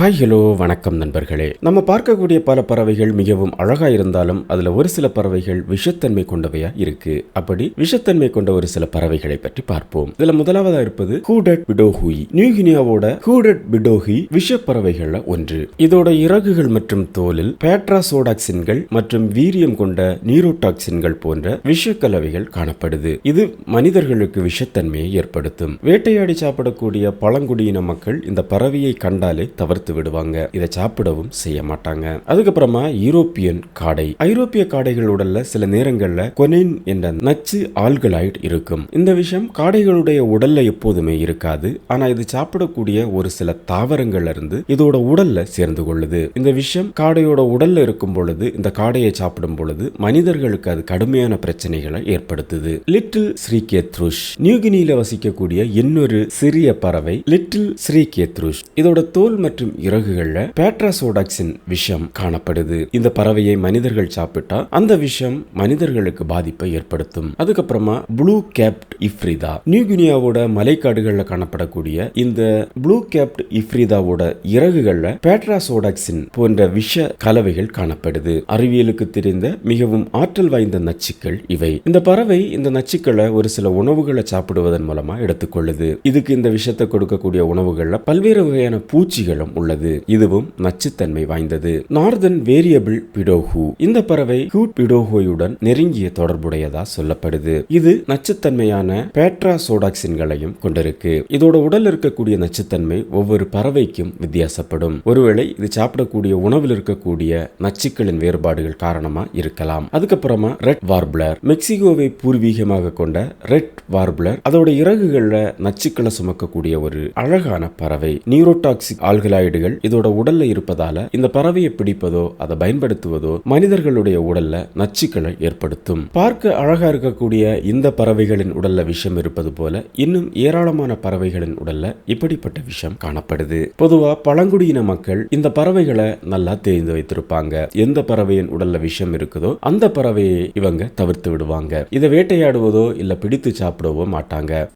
Hi hello வணக்கம் நண்பர்களே. நம்ம பார்க்கக்கூடிய பல பறவைகள் மிகவும் அழகா இருந்தாலும் அதுல ஒரு சில பறவைகள் விஷத்தன்மை கொண்டவையா இருக்கு. அப்படி விஷத்தன்மை கொண்ட ஒரு சில பறவைகளை பற்றி பார்ப்போம். இதுல முதலாவதா இருப்பது ஹூடட் பிடோஹுய். நியூகினியாவோட ஹூடட் பிடோஹி விஷ பறவைகள்ல ஒன்று. இதோட இறகுகள் மற்றும் தோலில் பேட்ராசோடாக்சின்கள் மற்றும் வீரியம் கொண்ட நீரோடாக்சின்கள் போன்ற விஷக்கலவைகள் காணப்படுது. இது மனிதர்களுக்கு விஷத்தன்மையை ஏற்படுத்தும். வேட்டையாடி சாப்பிடக்கூடிய பழங்குடியின மக்கள் இந்த பறவையை கண்டாலே தவிர்த்து விடுவாங்க. இதை சாப்பிடவும் செய்ய மாட்டாங்க அதுக்கப்புறமா யூரோப்பியன் காடை. ஐரோப்பிய காடைகள் உடல்ல சில நேரங்கள்ல கொனின் என்ற நச்சு ஆல்கலைட் இருக்கும். இந்த விஷயம் காடைகளுடைய உடல்ல எப்போதுமே இருக்காது. ஆனா இது சாப்பிடக்கூடிய ஒரு சில தாவரங்கள்ல இருந்து இதோட உடல்ல சேர்ந்து கொள்ளுது. இந்த விஷயம் காடையோட உடல்ல இருக்கும் பொழுது இந்த காடையை சாப்பிடும் பொழுது மனிதர்களுக்கு அது கடுமையான பிரச்சனைகளை ஏற்படுத்துது. லிட்டில் ஸ்ரீகேத்ருஷ். நியூகினியில வசிக்கக்கூடிய இன்னொரு சிறிய பறவை லிட்டில் ஸ்ரீகேத்ருஷ். இதோட தோல் மற்றும் இறகுகள்ல பேட்ராசோடாக்சின் விஷம் காணப்படுது. இந்த பறவையை மனிதர்கள் சாப்பிட்டா அந்த விஷம் மனிதர்களுக்கு பாதிப்பை ஏற்படுத்தும். அதுக்கப்புறமா ப்ளூ கேப்ட் இஃப்ரிதா. நியூகினியாவோட மலைக்காடுகள்ல காணப்படக்கூடிய இந்த ப்ளூ கேப்ட் இஃப்ரிதாவோட இறகுகள்ல பேட்ராசோடாக்சின் போன்ற விஷ கலவைகள் காணப்படுது. அறிவியலுக்கு தெரிந்த மிகவும் ஆற்றல் வாய்ந்த நச்சுக்கள் இவை. இந்த பறவை இந்த நச்சுக்களை ஒரு சில உணவுகளை சாப்பிடுவதன் மூலமா எடுத்துக்கொள்ளுது. இதுக்கு இந்த விஷத்தை கொடுக்கக்கூடிய உணவுகள்ல பல்வேறு வகையான பூச்சிகளும் உள்ளது. இதுவும் நச்சுத்தன்மை வாய்ந்தது. Northern variable pitohui. இந்த பறவை ஹூட் பிடோஹோயுடன் நெருங்கிய தொடர்புடையதா சொல்லப்படுது. இது நச்சுத்தன்மையான பேட்ராசோடாக்சின்களையும் கொண்டிருக்கு. இதோட உடல் இருக்கக்கூடிய நச்சுத்தன்மை ஒவ்வொரு பறவைக்கும் வித்தியாசப்படும். ஒருவேளை இது சாப்பிடக்கூடிய உணவில் இருக்கக்கூடிய நச்சுக்களின் வேறுபாடுகள் காரணமா இருக்கலாம். அதுக்கப்புறமா ரெட் வார்பிளர் மெக்சிகோவை பூர்வீகமாக கொண்ட ரெட் வார்பிளர் அதோட இறகுகள்ல நச்சுக்களை சுமக்கக்கூடிய ஒரு அழகான பறவை. நியூரோடாக்சிக் ஆல்கலாய்டுகள் இதோட உடல்ல இருப்பதால இந்த பறவையை பிடிப்பதோ அதை பயன்படுத்துவதோ மனிதர்களுடைய உடல்ல நச்சுக்களை ஏற்படுத்தும். பார்க்க அழகா இருக்கக்கூடிய இந்த பறவைகளின் உடல்ல விஷம் இருப்பது போல இன்னும் ஏராளமான பறவைகளின் உடல்ல இப்படிப்பட்ட விஷம் காணப்படுது. பொதுவா பழங்குடியின மக்கள் இந்த பறவைகளை நல்லா தெரிந்து வைத்திருப்பாங்க. எந்த பறவையின் உடல்ல விஷம் இருக்குதோ அந்த பறவையை இவங்க தவிர்த்து விடுவாங்க. இதை வேட்டையாடுவதோ இல்ல பிடித்து சாப்பிடவோ மாட்டாங்க.